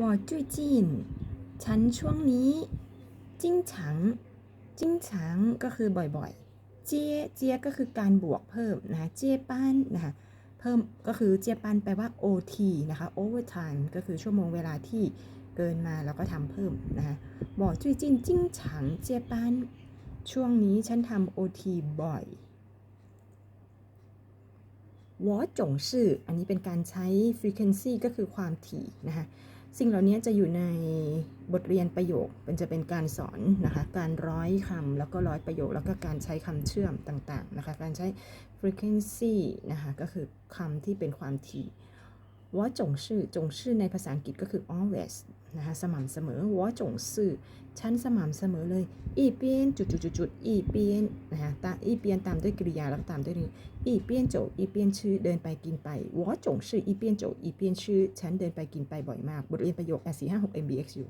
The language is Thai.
我最近ฉันช่วงนี้จิ้งฉังจิ้งฉังก็คือบ่อยๆ เจียเจียก็คือการบวกเพิ่มนะคะเจียป้านนะคะเพิ่มก็คือเจียปันแปลว่า OT นะคะ overtime ก็คือชั่วโมงเวลาที่เกินมาแล้วก็ทำเพิ่มนะคะบอกจุ้ยจิ้นจิ้งฉังเจียปันช่วงนี้ฉันทำ OT บ่อย วอจงชื่อ อันนี้เป็นการใช้ frequency ก็คือความถี่นะคะ สิ่งเหล่านี้จะอยู่ในบทเรียนประโยค มันจะเป็นการสอนนะคะ การร้อยคำแล้วก็ร้อยประโยค แล้วก็การใช้คำเชื่อมต่างๆนะคะ การใช้ frequency นะคะ ก็คือคำที่เป็นความถี่ วอจงชื่อจงชื่อในภาษาอังกฤษก็คือ always นะคะสม่ำเสมอวอจงซื่อฉันสม่ำเสมอเลยอีเปียนจุดจุดจุดจุดอีเปียนนะคะตาอีเปียนตามด้วยกริยาแล้วตามด้วยนี้อีเปียนโจอีเปียนชื่อเดินไปกินไปวอจงชื่ออีเปียนโจอีเปียนชื่อฉันเดินไปกินไปบ่อยมาก บทเรียนประโยค S 4 5 6 MBXU